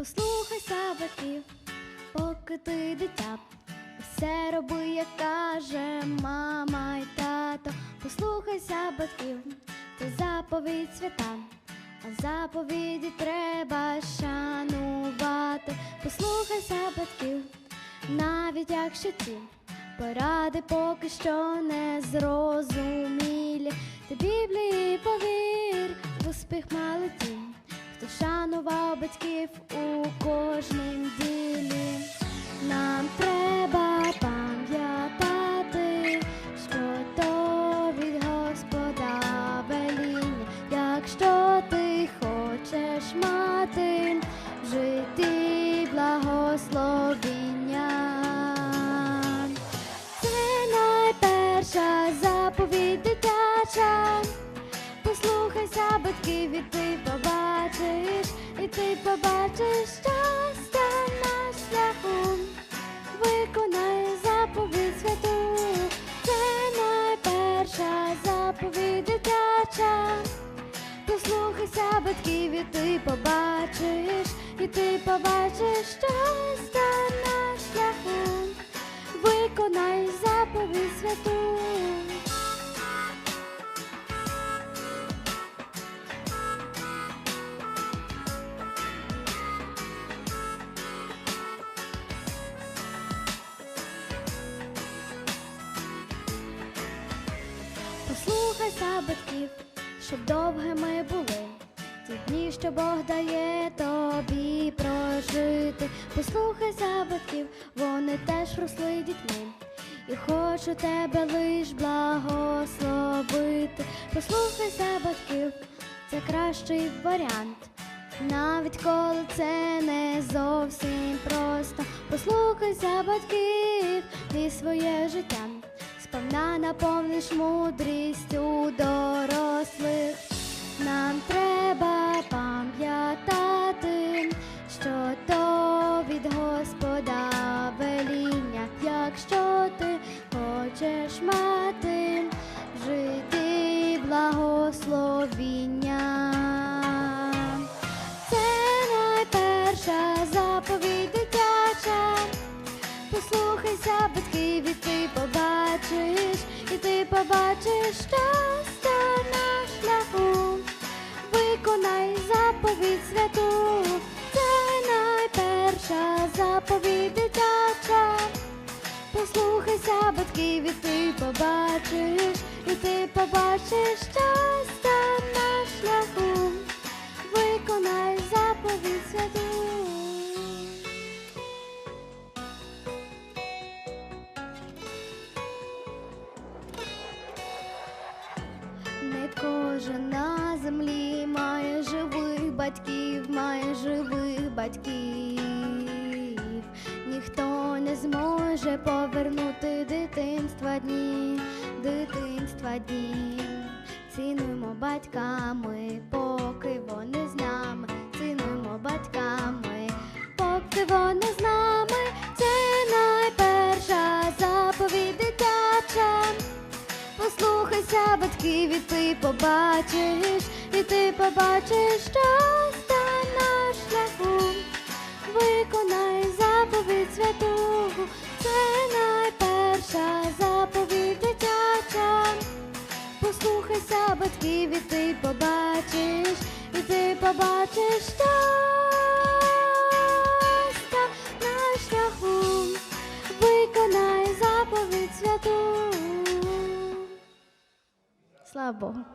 Послухайся батьків, поки ти дитя. Все роби, як каже мама й тато. Послухайся батьків, це заповідь свята, а заповіді треба шанувати. Послухайся батьків, навіть якщо ті поради поки що не зрозумілі. Ти Біблії повір, благословіння. Це найперша заповідь дитяча. Послухайся батьків, і ти побачиш, і ти побачиш щастя на шляху. Виконай заповідь святу, це найперша заповідь дитяча. Послухайся батьків, і ти побачиш, і ти побачиш щастя на шляху. Виконай заповідь святу. Послухайся батьків, щоб довгими були ті дні, що Бог дає тобі прожити. Послухайся батьків, вони теж росли дітьми. І хочу тебе лиш благословити. Послухайся батьків, це кращий варіант. Навіть коли це не зовсім просто. Послухайся батьків і своє життя. Сповна наповниш мудрістю дорослих. Нам треба пам'ятати, що то від Господа веління, якщо ти хочеш мати в житті благословіння. Це найперша заповідь дитяча. Послухайся батьків, і ти побачиш, і ти побачиш щастя святу, це найперша заповідь дитяча. Послухайся батьків, і ти побачиш, і ти побачиш щастя на шляху. Виконай заповідь святу. Не кожен на землі має живих батьків, батьків. Ніхто не зможе повернути дитинства дні, дитинства дні. Цінуємо батьками, поки вони з нами. Цінуємо батьками, поки вони з нами. Це найперша заповідь дитяча. Послухайся батьків, і ти побачиш, і ти побачиш щастя Послухайся батьків, ти побачиш, і ти побачиш щастя на шляху. Виконай заповідь святу. Слава Богу.